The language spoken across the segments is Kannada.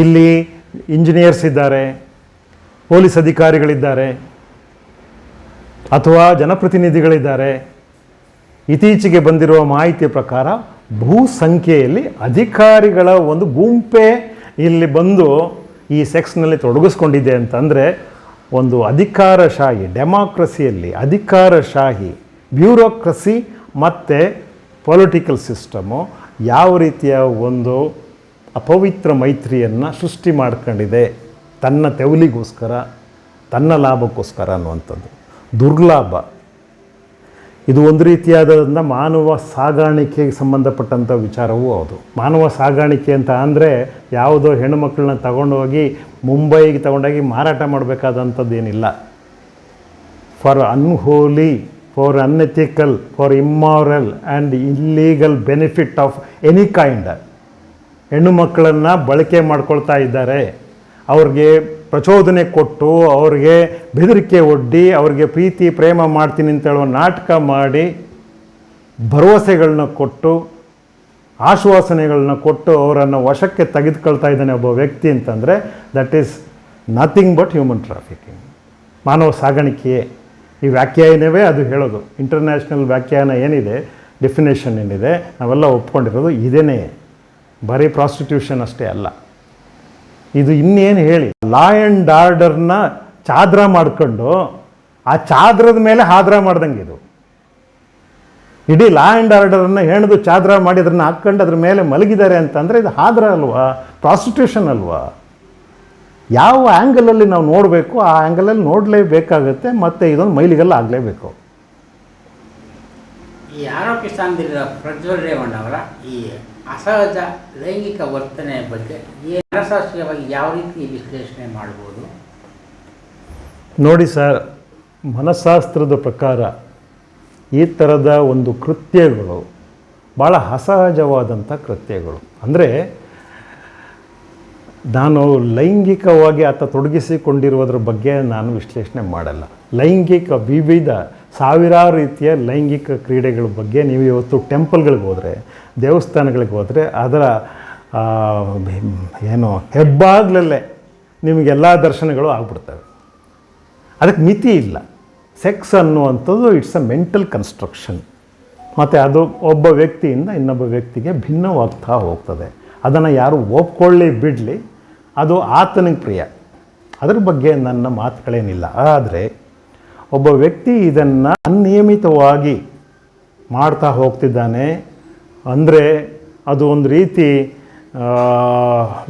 ಇಲ್ಲಿ ಇಂಜಿನಿಯರ್ಸ್ ಇದ್ದಾರೆ, ಪೊಲೀಸ್ ಅಧಿಕಾರಿಗಳಿದ್ದಾರೆ, ಅಥವಾ ಜನಪ್ರತಿನಿಧಿಗಳಿದ್ದಾರೆ. ಇತ್ತೀಚೆಗೆ ಬಂದಿರುವ ಮಾಹಿತಿಯ ಪ್ರಕಾರ ಭೂ ಸಂಖ್ಯೆಯಲ್ಲಿ ಅಧಿಕಾರಿಗಳ ಒಂದು ಗುಂಪೆ ಇಲ್ಲಿ ಬಂದು ಈ ಸೆಕ್ಸ್ನಲ್ಲಿ ತೊಡಗಿಸ್ಕೊಂಡಿದೆ ಅಂತಂದರೆ ಒಂದು ಅಧಿಕಾರಶಾಹಿ, ಡೆಮಾಕ್ರಸಿಯಲ್ಲಿ ಅಧಿಕಾರಶಾಹಿ, ಬ್ಯೂರೋಕ್ರಸಿ ಮತ್ತು ಪೊಲಿಟಿಕಲ್ ಸಿಸ್ಟಮು ಯಾವ ರೀತಿಯ ಒಂದು ಅಪವಿತ್ರ ಮೈತ್ರಿಯನ್ನು ಸೃಷ್ಟಿ ಮಾಡ್ಕೊಂಡಿದೆ ತನ್ನ ತೆವಲಿಗೋಸ್ಕರ, ತನ್ನ ಲಾಭಕ್ಕೋಸ್ಕರ ಅನ್ನುವಂಥದ್ದು. ದುರ್ಲಾಭ. ಇದು ಒಂದು ರೀತಿಯಾದಂಥ ಮಾನವ ಸಾಗಾಣಿಕೆಗೆ ಸಂಬಂಧಪಟ್ಟಂಥ ವಿಚಾರವೂ ಹೌದು. ಮಾನವ ಸಾಗಾಣಿಕೆ ಅಂತ ಅಂದರೆ ಯಾವುದೋ ಹೆಣ್ಣುಮಕ್ಕಳನ್ನ ತಗೊಂಡೋಗಿ ಮುಂಬೈಗೆ ತಗೊಂಡೋಗಿ ಮಾರಾಟ ಮಾಡಬೇಕಾದಂಥದ್ದು ಏನಿಲ್ಲ. For unholy for unethical for immoral and illegal benefit of any kind ಹೆಣ್ಣು ಮಕ್ಕಳನ್ನು ಬಳಕೆ ಮಾಡ್ಕೊಳ್ತಾ ಇದ್ದಾರೆ. ಅವ್ರಿಗೆ ಪ್ರಚೋದನೆ ಕೊಟ್ಟು, ಅವ್ರಿಗೆ ಬೆದರಿಕೆ ಒಡ್ಡಿ, ಅವ್ರಿಗೆ ಪ್ರೀತಿ, ಪ್ರೇಮ ಮಾಡ್ತೀನಿ ಅಂತ ಹೇಳುವ ನಾಟಕ ಮಾಡಿ ಭರವಸೆಗಳನ್ನ ಕೊಟ್ಟು ಆಶ್ವಾಸನೆಗಳನ್ನ ಕೊಟ್ಟು ಅವರನ್ನು ವಶಕ್ಕೆ ತೆಗೆದುಕೊಳ್ತಾ ಇದ್ದಾನೆ ಒಬ್ಬ ವ್ಯಕ್ತಿ ಅಂತಂದರೆ that is nothing but human trafficking ಮಾನವ ಸಾಗಾಣಿಕೆಯೇ. ಈ ವ್ಯಾಖ್ಯಾನವೇ ಅದು ಹೇಳೋದು. ಇಂಟರ್ನ್ಯಾಷನಲ್ ವ್ಯಾಖ್ಯಾನ ಏನಿದೆ? ಡೆಫಿನೇಷನ್ ಏನಿದೆ? ನಾವೆಲ್ಲ ಒಪ್ಕೊಂಡಿರೋದು ಇದೇನೇ. ಬರೀ ಪ್ರಾಸ್ಟಿಟ್ಯೂಷನ್ ಅಷ್ಟೇ ಅಲ್ಲ. ಇದು ಇನ್ನೇನು ಹೇಳಿ, ಲಾ ಆ್ಯಂಡ್ ಆರ್ಡರ್ನ ಚಾದ್ರ ಮಾಡ್ಕೊಂಡು, ಆ ಚಾದ್ರದ ಮೇಲೆ ಹಾದ್ರ ಮಾಡ್ದಂಗೆ ಇದು. ಇಡೀ ಲಾ ಆ್ಯಂಡ್ ಆರ್ಡರನ್ನು ಹೆಣ್ದು ಚಾದ್ರ ಮಾಡಿ ಅದನ್ನು ಹಾಕ್ಕೊಂಡು ಅದ್ರ ಮೇಲೆ ಮಲಗಿದ್ದಾರೆ ಅಂತಂದರೆ ಇದು ಹಾದ್ರ ಅಲ್ವಾ, ಪ್ರಾಸ್ಟಿಟ್ಯೂಷನ್ ಅಲ್ವಾ? ಯಾವ ಆ್ಯಂಗಲಲ್ಲಿ ನಾವು ನೋಡಬೇಕು, ಆ ಆ್ಯಂಗಲಲ್ಲಿ ನೋಡಲೇಬೇಕಾಗುತ್ತೆ, ಮತ್ತು ಇದೊಂದು ಮೈಲಿಗೆಲ್ಲ ಆಗಲೇಬೇಕು. ಈ ಆರೋಗ್ಯ ಸ್ಥಾನದಲ್ಲಿರೋ ಪ್ರಜ್ವಲ್ ರೇವಣ್ಣವರ ಈ ಅಸಹಜ ಲೈಂಗಿಕ ವರ್ತನೆಯ ಬಗ್ಗೆ ಈ ಮನಸಾಸ್ಯವಾಗಿ ಯಾವ ರೀತಿ ವಿಶ್ಲೇಷಣೆ ಮಾಡ್ಬೋದು? ನೋಡಿ ಸರ್, ಮನಶಾಸ್ತ್ರದ ಪ್ರಕಾರ ಈ ಥರದ ಒಂದು ಕೃತ್ಯಗಳು ಭಾಳ ಅಸಹಜವಾದಂಥ ಕೃತ್ಯಗಳು. ಅಂದರೆ ನಾನು ಲೈಂಗಿಕವಾಗಿ ಆತ ತೊಡಗಿಸಿಕೊಂಡಿರುವುದ್ರ ಬಗ್ಗೆ ನಾನು ವಿಶ್ಲೇಷಣೆ ಮಾಡಲ್ಲ. ಲೈಂಗಿಕ ವಿವಿಧ ಸಾವಿರಾರು ರೀತಿಯ ಲೈಂಗಿಕ ಕ್ರೀಡೆಗಳ ಬಗ್ಗೆ ನೀವು ಇವತ್ತು ಟೆಂಪಲ್ಗಳಿಗೆ ಹೋದರೆ, ದೇವಸ್ಥಾನಗಳಿಗೆ ಹೋದರೆ ಅದರ ಏನು, ಹೆಬ್ಬಾಗ್ಲಲ್ಲೇ ನಿಮಗೆಲ್ಲ ದರ್ಶನಗಳು ಆಗ್ಬಿಡ್ತವೆ. ಅದಕ್ಕೆ ಮಿತಿ ಇಲ್ಲ. ಸೆಕ್ಸ್ ಅನ್ನುವಂಥದ್ದು ಇಟ್ಸ್ ಅ ಮೆಂಟಲ್ ಕನ್ಸ್ಟ್ರಕ್ಷನ್. ಮತ್ತು ಅದು ಒಬ್ಬ ವ್ಯಕ್ತಿಯಿಂದ ಇನ್ನೊಬ್ಬ ವ್ಯಕ್ತಿಗೆ ಭಿನ್ನವಾಗ್ತಾ ಹೋಗ್ತದೆ. ಅದನ್ನು ಯಾರು ಒಪ್ಕೊಳ್ಳಿ ಬಿಡಲಿ, ಅದು ಆತನಿಗೆ ಪ್ರಿಯ. ಅದ್ರ ಬಗ್ಗೆ ನನ್ನ ಮಾತುಗಳೇನಿಲ್ಲ. ಆದರೆ ಒಬ್ಬ ವ್ಯಕ್ತಿ ಇದನ್ನು ಅನಿಯಮಿತವಾಗಿ ಮಾಡ್ತಾ ಹೋಗ್ತಿದ್ದಾನೆ. ಅಂದರೆ ಅದು ಒಂದು ರೀತಿ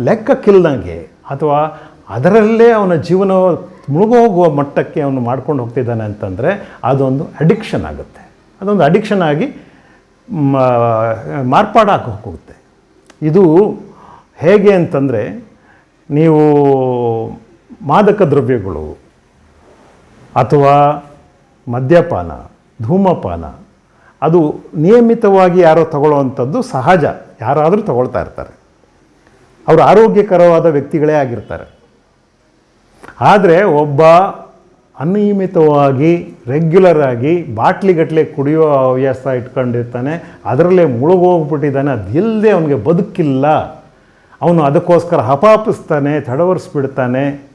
ಲೆಕ್ಕಕ್ಕಿಲ್ದಂಗೆ ಅಥವಾ ಅದರಲ್ಲೇ ಅವನ ಜೀವನ ಮುಳುಗೋಗುವ ಮಟ್ಟಕ್ಕೆ ಅವನು ಮಾಡ್ಕೊಂಡು ಹೋಗ್ತಿದ್ದಾನೆ ಅಂತಂದರೆ ಅದೊಂದು ಅಡಿಕ್ಷನ್ ಆಗುತ್ತೆ. ಅದೊಂದು ಅಡಿಕ್ಷನ್ ಆಗಿ ಮಾರ್ಪಾಡಾಗಿ ಹೋಗುತ್ತೆ ಇದು ಹೇಗೆ ಅಂತಂದರೆ, ನೀವು ಮಾದಕ ದ್ರವ್ಯಗಳು ಅಥವಾ ಮದ್ಯಪಾನ, ಧೂಮಪಾನ, ಅದು ನಿಯಮಿತವಾಗಿ ಯಾರೋ ತಗೊಳ್ಳೋವಂಥದ್ದು ಸಹಜ. ಯಾರಾದರೂ ತಗೊಳ್ತಾ ಇರ್ತಾರೆ. ಅವರು ಆರೋಗ್ಯಕರವಾದ ವ್ಯಕ್ತಿಗಳೇ ಆಗಿರ್ತಾರೆ. ಆದರೆ ಒಬ್ಬ ಅನಿಯಮಿತವಾಗಿ ರೆಗ್ಯುಲರ್ ಆಗಿ ಬಾಟ್ಲಿಗಟ್ಟಲೆ ಕುಡಿಯೋ ಹವ್ಯಾಸ ಇಟ್ಕೊಂಡಿರ್ತಾನೆ, ಅದರಲ್ಲೇ ಮುಳುಗೋಗ್ಬಿಟ್ಟಿದ್ದಾನೆ ಅದು ಇಲ್ಲದೆ ಅವನಿಗೆ ಬದುಕಿಲ್ಲ. ಅವನು ಅದಕ್ಕೋಸ್ಕರ ಹಪಾಪಿಸ್ತಾನೆ, ತಡವರಿಸ್ಬಿಡ್ತಾನೆ.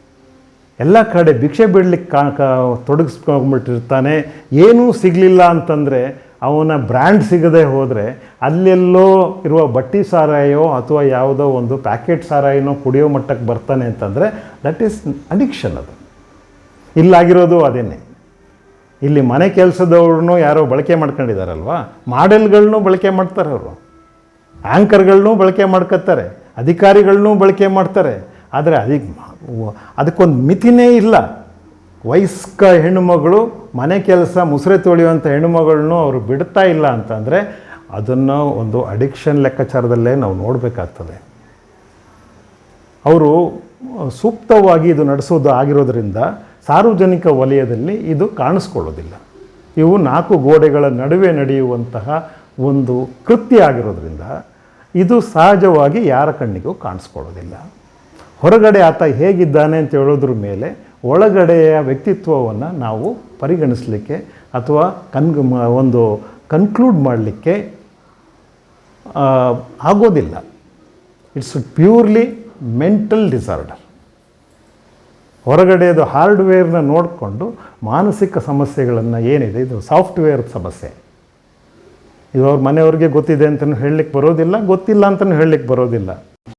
ಎಲ್ಲ ಕಡೆ ಭಿಕ್ಷೆ ಬಿಡ್ಲಿಕ್ಕೆ ಕಾ ತೊಡಗಿಸ್ಕೊಂಡ್ಬಿಟ್ಟಿರ್ತಾನೆ ಏನೂ ಸಿಗಲಿಲ್ಲ ಅಂತಂದರೆ ಅವನ ಬ್ರ್ಯಾಂಡ್ ಸಿಗದೆ ಹೋದರೆ ಅಲ್ಲೆಲ್ಲೋ ಇರುವ ಬಟ್ಟಿ ಸಾರಾಯೋ ಅಥವಾ ಯಾವುದೋ ಒಂದು ಪ್ಯಾಕೆಟ್ ಸಾರಾಯಿನೋ ಕುಡಿಯೋ ಮಟ್ಟಕ್ಕೆ ಬರ್ತಾನೆ ಅಂತಂದರೆ ದಟ್ ಈಸ್ ಅಡಿಕ್ಷನ್ ಅದು. ಇಲ್ಲಾಗಿರೋದು ಅದೇನೆ. ಇಲ್ಲಿ ಮನೆ ಕೆಲಸದವ್ರನ್ನೂ ಯಾರೋ ಬಳಕೆ ಮಾಡ್ಕೊಂಡಿದ್ದಾರಲ್ವ ಮಾಡೆಲ್ಗಳನ್ನೂ ಬಳಕೆ ಮಾಡ್ತಾರೆ ಅವರು. ಆ್ಯಂಕರ್ಗಳನ್ನೂ ಬಳಕೆ ಮಾಡ್ಕೊತಾರೆ ಅಧಿಕಾರಿಗಳನ್ನೂ ಬಳಕೆ ಮಾಡ್ತಾರೆ. ಆದರೆ ಅದಕ್ಕೆ ಅದಕ್ಕೊಂದು ಮಿತಿನೇ ಇಲ್ಲ. ವಯಸ್ಕ ಹೆಣ್ಣುಮಗಳು ಮನೆ ಕೆಲಸ ಮುಸುರೆ ತೊಳೆಯುವಂಥ ಹೆಣ್ಣುಮಗಳನ್ನೂ ಅವರು ಬಿಡ್ತಾ ಇಲ್ಲ ಅಂತಂದರೆ ಅದನ್ನು ಒಂದು ಅಡಿಕ್ಷನ್ ಲೆಕ್ಕಾಚಾರದಲ್ಲೇ ನಾವು ನೋಡಬೇಕಾಗ್ತದೆ. ಅವರು ಸೂಕ್ತವಾಗಿ ಇದು ನಡೆಸೋದು ಆಗಿರೋದ್ರಿಂದ ಸಾರ್ವಜನಿಕ ವಲಯದಲ್ಲಿ ಇದು ಕಾಣಿಸ್ಕೊಳ್ಳೋದಿಲ್ಲ. ಇವು ನಾಲ್ಕು ಗೋಡೆಗಳ ನಡುವೆ ನಡೆಯುವಂತಹ ಒಂದು ಕೃತ್ಯ ಆಗಿರೋದ್ರಿಂದ ಇದು ಸಹಜವಾಗಿ ಯಾರ ಕಣ್ಣಿಗೂ ಕಾಣಿಸ್ಕೊಳ್ಳೋದಿಲ್ಲ. ಹೊರಗಡೆ ಆತ ಹೇಗಿದ್ದಾನೆ ಅಂತ ಹೇಳೋದ್ರ ಮೇಲೆ ಒಳಗಡೆಯ ವ್ಯಕ್ತಿತ್ವವನ್ನು ನಾವು ಪರಿಗಣಿಸಲಿಕ್ಕೆ ಅಥವಾ ಕನ್ ಒಂದು ಕನ್ಕ್ಲೂಡ್ ಮಾಡಲಿಕ್ಕೆ ಆಗೋದಿಲ್ಲ. ಇಟ್ಸ್ ಪ್ಯೂರ್ಲಿ ಮೆಂಟಲ್ ಡಿಸಾರ್ಡರ್ ಹೊರಗಡೆಯದು ಹಾರ್ಡ್ವೇರ್ನ ನೋಡಿಕೊಂಡು ಮಾನಸಿಕ ಸಮಸ್ಯೆಗಳನ್ನು ಏನಿದೆ, ಇದು ಸಾಫ್ಟ್ವೇರ್ ಸಮಸ್ಯೆ. ಇದು ಅವ್ರ ಮನೆಯವ್ರಿಗೆ ಗೊತ್ತಿದೆ ಅಂತಲೂ ಹೇಳಲಿಕ್ಕೆ ಬರೋದಿಲ್ಲ, ಗೊತ್ತಿಲ್ಲ ಅಂತಲೂ ಹೇಳಲಿಕ್ಕೆ ಬರೋದಿಲ್ಲ.